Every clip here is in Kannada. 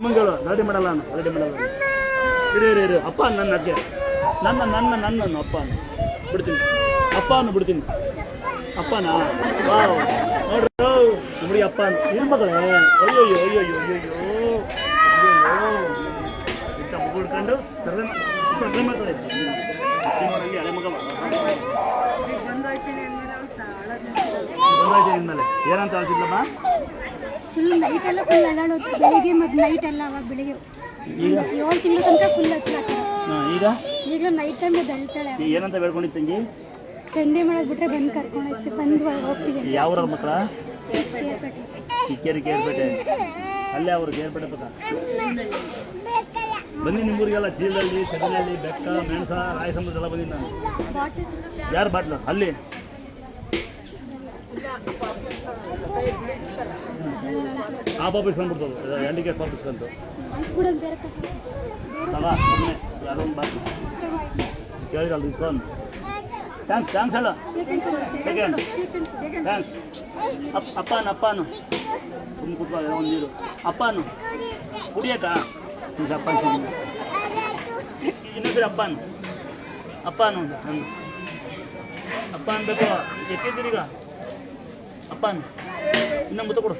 ಮಂಗಳು ರೆಡಿ ಮಾಡಲ್ಲ ನಾನು ರೆಡಿ ಮಾಡಲ್ಲ. ಇರು ಇರು ಇರು ಅಪ್ಪ ನನ್ನ ಅಜ್ಜೆ. ನನ್ನ ನನ್ನ ನನ್ನ ಅಪ್ಪ ಅನ್ನು ಬಿಡ್ತೀನಿ. ಅಪ್ಪ ಅನ್ನು ಬಿಡ್ತೀನಿ. ಅಪ್ಪನಾ ವಾವ್. ನೋಡ್ರಿ ನೋಡಿ ಅಪ್ಪ ಮಗಳೇ. ಅಯ್ಯೋ ಅಯ್ಯೋ ಅಯ್ಯೋ ಅಯ್ಯೋ ಇಂಥ ಮಗು ಹುಡ್ಕೊಂಡು ಸರ್ವೆ ಸರ್ವೆ ಮಾಡ್ತಾರೆ ಹಳೆ ಮಗ ಬಂದಾಯ್ತೀನಿ ನಿನ್ಮೇಲೆ ಏನಂತ ಹೇಳ್ತಿದ್ಲಮ್ಮ ಫುಲ್ ನೈಟ್ ಎಲ್ಲ ಫುಲ್ ಅಲ್ಲಾಡೋದು. ಬೆಳಿಗ್ಗೆ ಮತ್ತು ನೈಟ್ ಎಲ್ಲ ಅವಾಗ ಬೆಳಿಗ್ಗೆ. ಏಳು ತಿಂಗಳು ತನಕ ಫುಲ್ ಹತ್ತಿರ ಹಾ, ಈಗ? ಈಗಲೂ ನೈಟ್ ಟೈಮ್ ಬೆಳಿತಾಳೆ ಏನಂತ ಹೇಳ್ಕೊಂಡಿತ್ತು ತಂಗಿ? ತಂದೆ ಮಾಡೋದು ಬಿಟ್ರೆ ಬಂದು ಕರ್ಕೊಂಡು ಹೋಗ್ತೀವಿ ಬಂದು ಹೋಗ್ತೀವಿ ಯಾವ ಮಕ್ಕಳ? ಕಿಕ್ಕೇರಿ ಕೇರ್ಪೇಟೆ. ಅಲ್ಲೇ ಅವರು ಕೇರ್ಪೇಟೆ ಪಕ್ಕ ಬನ್ನಿ ನಿಮ್ಮೂರಿಗೆಲ್ಲ ಚೀಲದಲ್ಲಿ ಚದನಲ್ಲಿ ಬೆಕ್ಕ ಮೆಣಸ ರಾಯ ಸಮುದ್ರ ಎಲ್ಲ ಬಂದಿದ್ದು ನಾನು. ಯಾರು ಬಾಟ್ಲು? ಅಲ್ಲಿ. ಆ ಪಾಪಿಸ್ ಬಂದ್ಬಿಡ್ತದೆ ಹ್ಯಾಂಡಿಕ್ಯಾಪ್ ಪಾಪಿಸ್ ಬಂತು? ತಗ ಸುಮ್ಮನೆ ಯಾರೋ ಒಂದು ಬಾಟ್ಲು ಕೇಳಿರಲ್ಲ ಇಸ್ಕೊಂಡು ಥ್ಯಾಂಕ್ಸ್ ಥ್ಯಾಂಕ್ಸ್ ಹೇಳು ಸೆಕೆಂಡ್ ಥ್ಯಾಂಕ್ಸ್ ಅಪ್ಪ ಅಪ್ಪನು ಅಪ್ಪನು. ಸುಮ್ಮನೆ ಕುಟ್ಬಾರ ಒಂದು ನೀರು. ಅಪ್ಪನು, ಕುಡಿಯಕ್ಕ? ನಿಮಿಷ ಅಪ್ಪ ಇನ್ನೊಬ್ಬರು ಅಪ್ಪನು. ಅಪ್ಪನು ನಂದು ಅಪ್ಪ ಅನ್ಬೇಕು ಎಷ್ಟಿದ್ದೀರೀಗ ಅಪ್ಪನು, ಇನ್ನೊಂದು ಮುತ್ತ ಕೊಡು.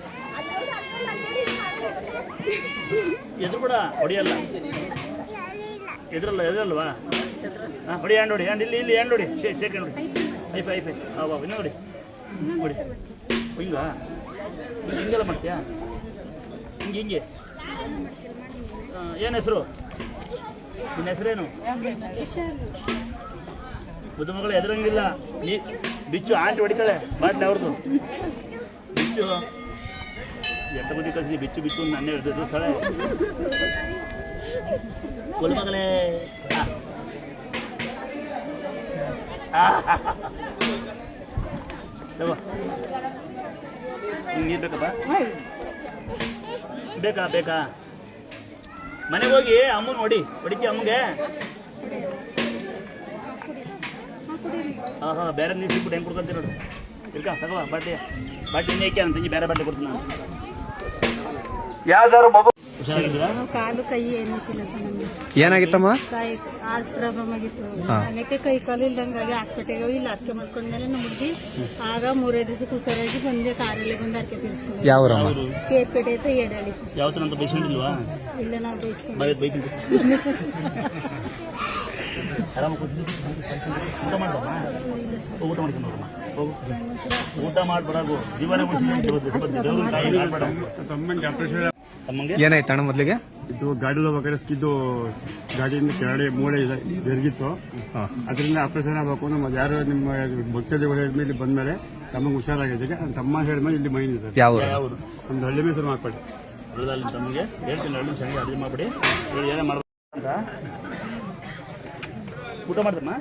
ಎದುರು ಕೂಡ ಹೊಡಿಯಲ್ಲ? ಎದ್ರಲ್ಲ, ಎದ್ರಲ್ವಾ? ಹಾಂ, ಹೊಡಿ ಹ್ಯಾಂಡ್ ಹೊಡಿ ಹ್ಯಾಂಡ್ ಇಲ್ಲಿ ಇಲ್ಲಿ ಹ್ಯಾಂಡ್ ಹೊಡಿ. ಶೇ ಶೇಕ್ ಹ್ಯಾಂಡ್ ಹೊಡಿ. ಐಫೈ ಐಫ್ ಹಾಂ ಬಾಬು ಇನ್ನೂ ಹೊಡಿ. ಹೊಡಿ. ಹಿಂಗ? ಹಿಂಗೆ ಹಿಂಗೆಲ್ಲ ಮಾಡ್ತೀಯಾ? ಹಿಂಗೆ ಹಿಂಗೆ. ಏನು ಹೆಸರು? ನಿನ್ನ ಹೆಸರೇನು? ಮದುಮಗಳು ಮಗಳು ಎದುರಂಗಿಲ್ಲ. ನೀ, ಬಿಚ್ಚು ಆಂಟಿ ಹೊಡಿತಾಳೆ. ಬಾಟ್ಲಿ ಅವ್ರದ್ದು ಬಿಚ್ಚು. ಬುದ್ಧಿ ಕಳಿಸಿ ಬಿಚ್ಚು ಬಿಚ್ಚು ನನ್ನೇ ಹಿಡಿದು ಸ್ಥಳ ಕೊಲ್. ಆ. ನೀರು ಬೇಕಪ್ಪ? ಬೇಕಾ ಬೇಕಾ? ಮನೆಗೆ ಹೋಗಿ ಅಮ್ಮನ ಹೊಡಿ ಹೊಡಿತಿ ಅಮ್ಮಗೆ? ಹಾಂ ಹಾಂ, ಬೇರೆ ನೀರು ಸಿಕ್ಬಿಟ್ಟು ಹೆಂಗೆ ಕೊಡ್ಕೊಂತೀರ ನೋಡು. ಇರ್ಕ, ತಗೋ ಬಾಟಿ ಬಾಟಿ ಇನ್ನೇಕೆ ಅಂತ ಬೇರೆ ಬಾಟಿ ಕೊಡ್ತೀನಿ ನಾನು. ಯಾವ್ದಾರು ಕಾಲು ಕೈ ಏನಿಕ್ಕಿಲ್ಲ ಸರ್ ನಮಗೆ. ಏನಾಗಿತ್ತಮ್ಮ? ಕೈ ಹಾರ್ಟ್ ಪ್ರಾಬ್ಲಮ್ ಆಗಿತ್ತು. ಅದಕ್ಕೆ ಕೈ ಕಾಲು ಇಲ್ದಂಗಾಗಿ ಹಾಸ್ಪಿಟಲ್ಗೆ ಹೋಗಿ ಇಲ್ಲಿ ಅರ್ಕೆ ಮಾಡ್ಕೊಂಡ್ಮೇಲೆ ನಮ್ಮ ಹುಡುಗಿ ಆಗ ಮೂರೈದು ದಿವಸಕ್ಕೆ ಹುಷಾರಾಗಿ ಬಂದೆ ಕಾರಲ್ಲಿ ಬಂದು ಅರ್ಕೆ ತಿರ್ಸ್ಕೊಂಡು ಅವರು ಕೇರ್ಪೇಟೆ ಅಂತ ಏಡಾಳಿ ಸರ್. ಥರ ಅಂತ ಪೇಷಂಟ್ ಇಲ್ವಾ? ಇಲ್ಲ ನಾವು. ಊಟ ಮಾಡ್ಕೊಂಡು ಹೋಗಮ್ಮ ಊಟ ಜೀವನ ಮಾಡ್ಬೇಡ ತಮ್ಮಂಗೆ? ಏನಾಯ್ತಣ್ಣ ಮೊದ್ಲಿಗೆ? ಇದು ಗಾಡಿ ಹೋಗ್ಬೇಕಾದ್ರೆ ಇದು ಗಾಡಿಯಿಂದ ಕೆಳಗಡೆ ಮೂಳೆ ಇದೆ ಜರುಗಿತ್ತು. ಅದರಿಂದ ಆಪರೇಷನ್ ಆಗಬೇಕು ನಮ್ಮ ಯಾರು ನಿಮ್ಮ ಭಕ್ತದಿಗಳು ಹೇಳಿದ್ಮೇಲೆ ಬಂದ್ಮೇಲೆ ತಮಗೆ ಹುಷಾರಾಗಿದೆ. ನಮ್ಮ ತಮ್ಮ ಹೇಳಿದ್ಮೇಲೆ ಇಲ್ಲಿ ಮೈನ್ ಇದೆ. ಯಾವುದು ಒಂದು ಹಳ್ಳಿ ಮೇಸರು ಮಾಡ್ಕೊಳ್ಳಿ ಉಳಿದಲ್ಲಿ ತಮಗೆ? ಹೇಳ್ತೀನಿ ಹಳ್ಳಿ ಸಂಜೆ ಅಡುಗೆ ಮಾಡಿಬಿಡಿ. ಹೇಳಿ ಏನೇ ಮಾಡಬೇಕು ಅಂತ. ಊಟ ಮಾಡ್ದಮ್ಮ.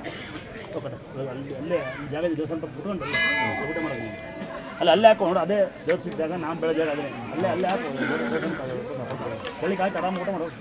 ಇವಾಗ ಅಲ್ಲಿ ಅಲ್ಲೇ ಜಾಗ ಇದೆ ಸ್ವಲ್ಪ ಕುತ್ಕೊಂಡು ಅಲ್ಲೇ ಊಟ ಮಾಡೋದು. ಅಲ್ಲಿ, ಅಲ್ಲೇ ಹಾಕೊಂಡು ಅದೇ ದೇವ್ರು ಸಿಕ್ಕಿದಾಗ ನಾನು ಬೆಳೆದಾಗ ಅದೇ ಅಲ್ಲೇ ಅಲ್ಲೇ ಹಾಕೋದು ಬೆಳಿಗ್ಗೆ ಆಯ್ತು ಆರಾಮ ಊಟ ಮಾಡೋದು.